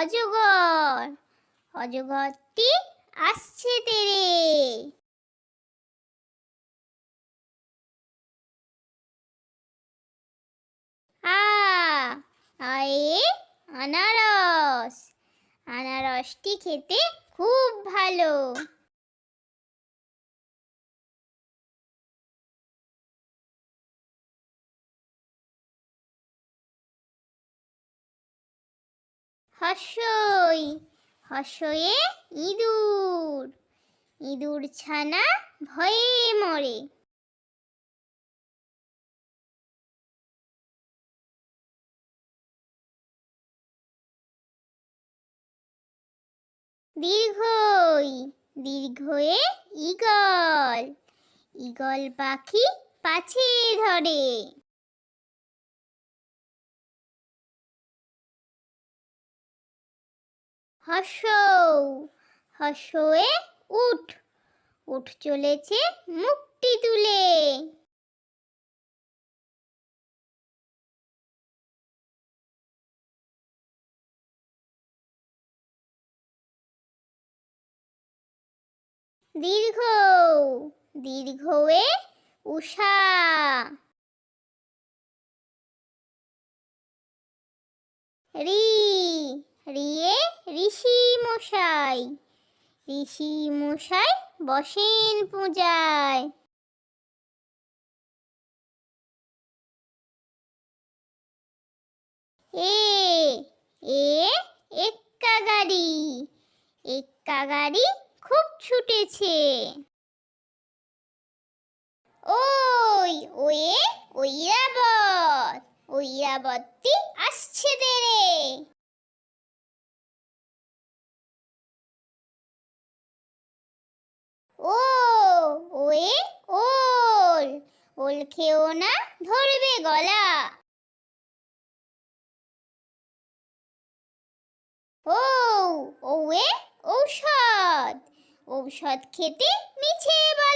অজগর। অজগরটি আসছে তেরে। আ আনারস। আনারসটি খেতে খুব ভালো। হর্ষই হসয়ে ইঁদুর ইঁদুর ছানা ভয়ে মরে। দীর্ঘই দীর্ঘয়ে ঈগল ঈগল পাখি পাছে ধরে। হর্ষ হর্ষয়ে উঠ। উঠ চলেছে মুক্তি তুলে। দীর্ঘ দীর্ঘয়ে উষা। রি রিয়ে ঋষি মশাই ঋষি মশাই বসেন পূজায়। এ এ, এক্কা গাড়ি এক্কা গাড়ি খুব ছুটেছে। ওই, ওয়ে ঐরাবত ঐরাবতটি আসছে তেরে ও ওয়ে ওল ওল খেও না ধরবে গলা। ও ওয়ে ঔষধ। ঔষধ খেতে মিছে বলা